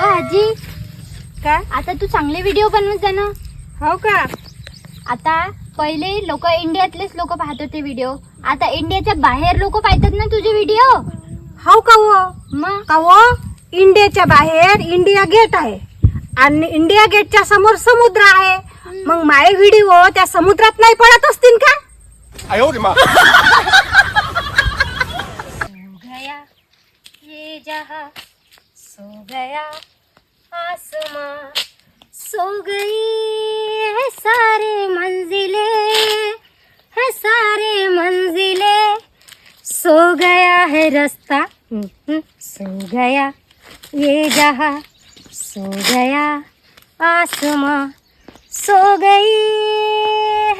ओ आजी. का आता तू चांगले व्हिडिओ बनवत जा ना. हो का? आता पहिले लोक इंडियातलेच लोक पाहत होते व्हिडिओ आता इंडियाच्या बाहेर लोक पाहतात ना तुझे व्हिडिओ हो का हो मग? का हो इंडियाच्या बाहेर इंडिया गेट आहे. आणि इंडिया गेटच्या समोर समुद्र आहे. मग माय व्हिडिओ त्या समुद्रात नाही पडत असतील का? ये जहा सो गया आसमां सो गई है सारे मंजिले है सारे मंजिले। सो गया है रास्ता हम्म, सो गया ये जहा सो गया आसमां सो गई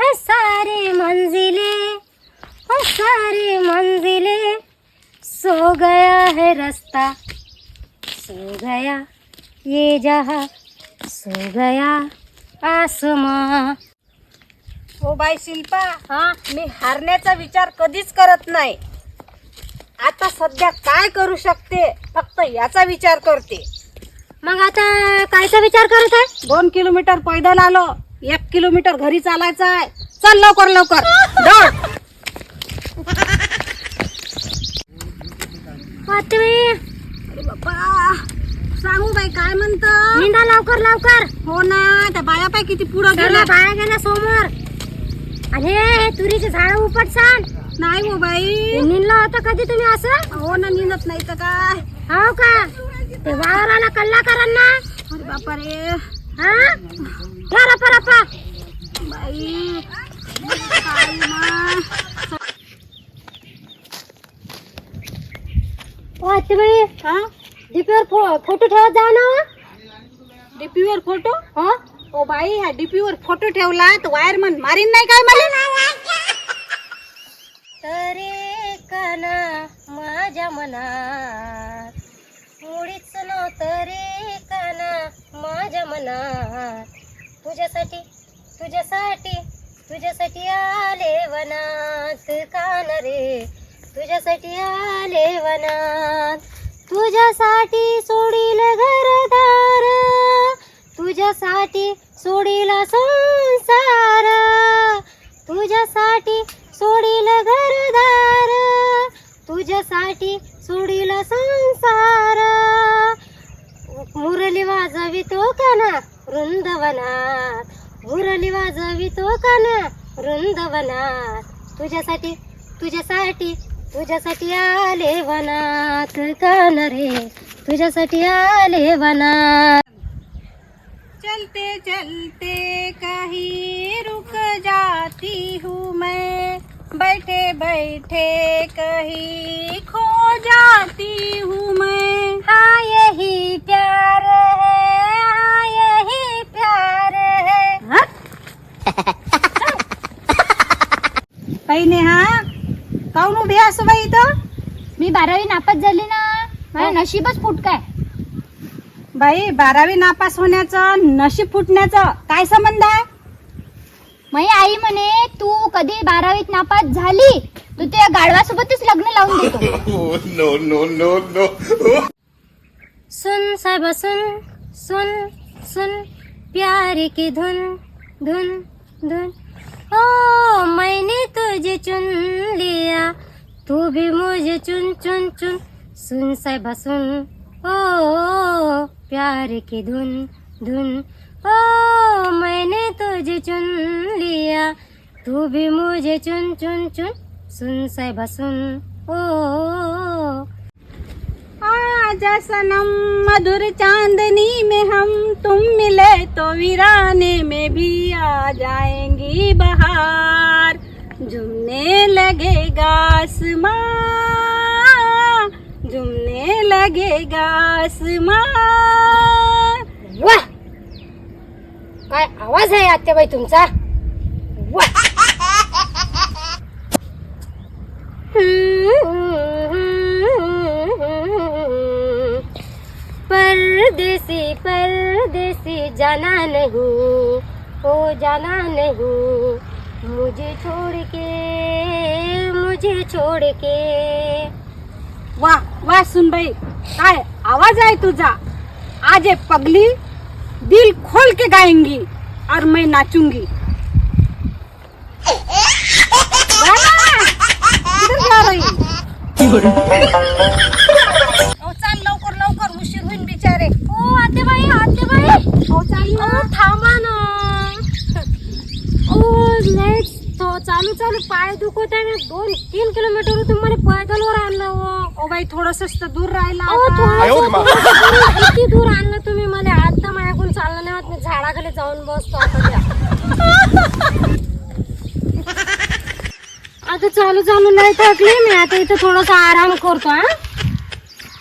है सारे मंजिले ओ सारे मंजिले। सो गया है रास्ता सो गया ये जहां सो गया आसमां। हो बाई शिल्पा हा? मी हारण्याचा विचार कधीच करत नाही. आता सध्या काय करू शकते? फक्त याचा विचार करते. मग आता कायचा विचार करत आहे? दोन किलोमीटर पैदल आलो. एक किलोमीटर घरी चालायचं आहे. चल लवकर लवकर. दौड. अरे सांगू बाई काय म्हणत? निंदा लवकर लवकर. हो ना त्या बाया पाय किती पुढं गेल्या. बाया गेल्या समोर. हे तुरीचे झाड उपट सांग नाही हो बाई. निंदलं होतं कधी तुम्ही असं? हो ना निघत नाही तर काय? हो का? ते वावराला कल्ला करा ना. अरे बापा रे. हा ठेवा रपा रपा बाई काय ना. पातळी हा? डीपीवर फोटो ठेवत जा ना डीपी वर फोटो हो? ओ बाई ह्या डीपी वर फोटो ठेवला तर वायरमन मारीन नाही काय मला? तरी काना माझ्या मनात. मुळीच नव्हतं रे काना माझ्या मनात. तुझ्यासाठी तुझ्यासाठी तुझ्यासाठी आले वनात कान रे तुझ्यासाठी आले वनात. तुझ्यासाठी सोडील घरदार. तुझ्यासाठी सोडील संसार. तुझ्यासाठी सोडील घरदार. तुझ्यासाठी सोडील संसार. मुरली वाजवितो काना वृंदवनात. मुरली वाजवितो काना वृंदवनात. तुझ्यासाठी तुझ्यासाठी तुझ्यासाठी आले वनात कान रे. तुझ्यासाठी आले वनात. चलते चलते कहीं रुक जाती हूँ मैं. बैठे बैठे कहीं खो जाती हूँ मैं. हाँ यही प्यार है. हाँ यही प्यार है. काही नाही हा? काऊन उभी असं बाई इथं? मी बारावी नापास झाली ना. माझं नशीबच फुटकाय. बाई बारावी नापास होण्याचं नशीब फुटण्याचं काय संबंध आहे? माझी आई म्हणे तू कधी बारावीत नापास झाली? तू त्या गाढवासोबतच लग्न लावून देतो. Oh no no no no! सुन साहेब सुन सुन सुन. प्यार की धुन धुन धुन. ओ मैंने तुझे चुन लिया तू भी मुझे चुन चुन चुन। सुन साहेब सुन। ओ प्यार की धुन धुन। ओ मैंने तुझे चुन लिया तू भी मुझे चुन चुन चुन। सुन साहेब सुन। ओ आज सनम मधुर चांदनी में हम तुम मिले तो वीराने में भी आ जाएंगी बहार। झूमने लगेगा आसमां झूमने लगेगा आसमां वाह! काय आवाज आहे आत्याबाई तुमचा? परदेसी परदेसी जाना नहीं ओ जाना नहीं। मुझे छोड़ के मुझे छोड़ के। वा वा सुनबाई काय आवाज़ आहे तुझा? आज ये पगली दिल खोल के गाएँगी और मैं नाचूँगी. किधर जा रही? चालू चालू पाय दुखत आहे. दोन तीन किलोमीटर तुम्हाला पैदलवर आणलं हो. ओ बाई थोडस दूर राहिला किती दूर आणलं तुम्ही मला? आता माझ्याकडून चाललं नाही होत. मी झाडाखाली जाऊन बसतो आता चालू चालू नाही थकली मी. आता इथं थोडासा आराम करतो हा.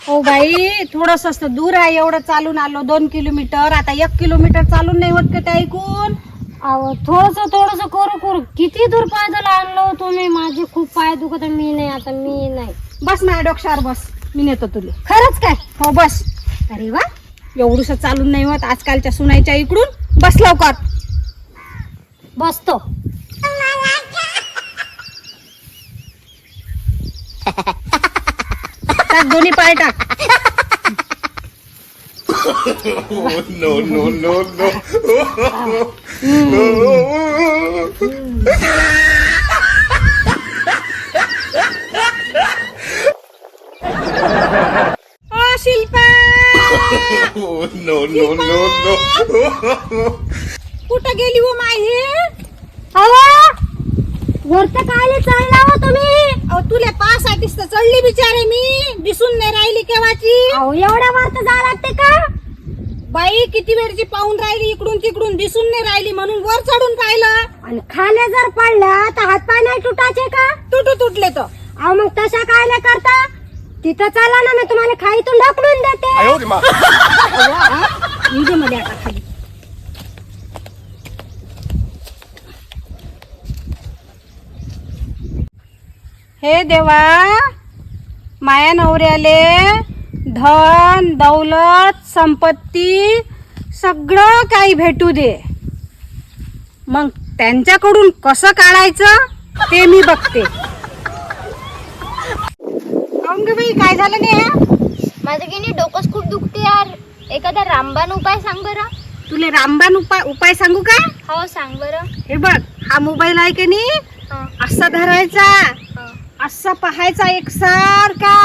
ओ बाई थोडस दूर आहे एवढं चालून आलो. दोन किलोमीटर. आता एक किलोमीटर चालून नाही होत का ते ऐकून अहो थोडस थोडस करू करू. किती दूर पैदल आणलो तुम्ही? माझे खूप पाय दुखत आहे. मी नाही आता मी नाही. बस माझ्या डोक्यावर बस. मी नेतो तुला. खरंच काय? हो बस. अरे वा. एवढूस चालून नाही होत. आजकालच्या सुनाईच्या इकडून बस लवकर. बसतो. टाक दोन्ही पाय टाक. No, no, no, no. ओ Shilpa no, no, no, no. कुठं गेली हो माही अहो! वरत काय चालला हो तुम्ही. अहो तुला पासाठीच तर चढली बिचारे मी. दिसून नाही राहिली केव्हाची. अहो एवढ्या वरत जा लागते का? बाई किती वेळची पाहून राहिली इकडून तिकडून दिसून नाही राहिली म्हणून वर चढून पाहिलं. आणि खाल्या जर पडल्या तर हातपाय नाही तुटायचे का? तुटू तुटले तर. अहो मग तशा काय नाही करता? तिथं चला ना मी तुम्हाला खाईतून ढकलून देते. आयो रे मा. निघे मध्ये आता खाली हे देवा माया नवऱ्याले धन दौलत संपत्ती सगळं काही भेटू दे. मग त्यांच्याकडून कसं काढायचं ते मी बघते. काहून ग बाई काय झालं नाही? माझं की नाही डोकंच खूप दुखते यार. एखादा रामबाण उपाय सांग बरं. तुले रामबाण उपाय उपाय सांगू का? हो सांग बरं. हे बघ हा मोबाईल आहे की नाही? हं, असा धरायचा हं, असा पाहायचा एकसारखा.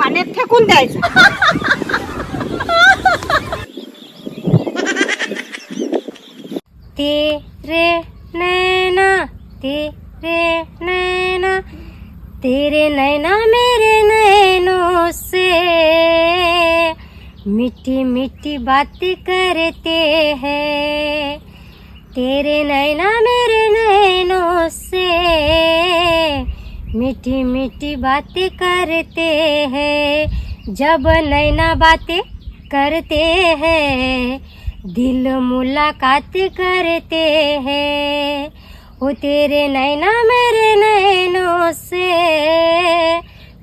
पाण्यात फेकून ते रे नैना ते रे नैना तेरे नैना मेरे नैनों से। मिट्टी मिट्टी बात करते हैं। तेरे नैना मेरे नैनों से। मीठी मीठी बातें करते हैं, जब नैना बातें करते हैं, दिल मुलाकात करते हैं। वो तेरे नैना मेरे नैनों से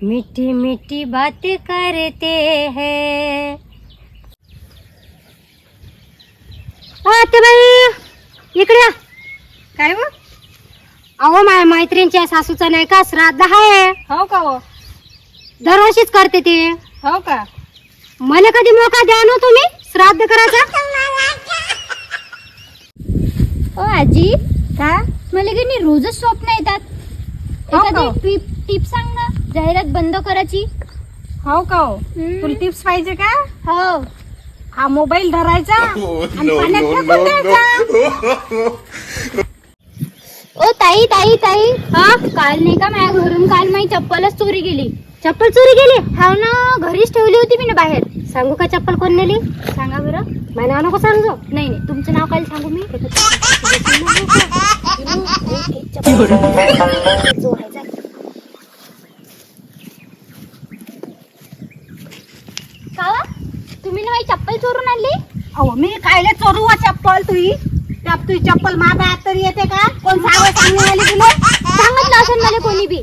मीठी मीठी बातें करते हैं। आते बाई इकडे. काय हो अहो माझ्या मैत्रिणीच्या सासूचा नाही का? श्राद्ध आहे. हो का हो? दरवर्षीच करते ते. हो का? मला कधी मोका द्या ना तुम्ही? श्राद्ध करायचा? ओ आजी का? मला की नाही रोजच स्वप्न येतात. हो का? एखादी टिप टिप सांग ना जाहिरात बंद करायची. हो का हो? हम्म. तुला टिप्स पाहिजे का? हो. हा मोबाईल धरायचा आणि पाण्यात फेकून द्यायचा. ओ ताई ताई ताई. हा? काल नाही का माझ्या घरून काल माझी चप्पलच चोरी गेली. चप्पल चोरी गेली? हा ना घरीच ठेवली होती मी ना बाहेर. सांगू का चप्पल कोण नेली? सांगा बरं. माझं नाव नको सांगू. नाही नाही तुमचं नाव काय सांगू मी. कावा तुम्ही ना माझी चप्पल चोरून आणली? अहो मी कायले चोरू वा चप्पल तुही त्यात तुझी चप्पल माझ्या हात तरी येते का? कोण सांग सांगणे तुला सांगितलं असेल मला कोणी बी.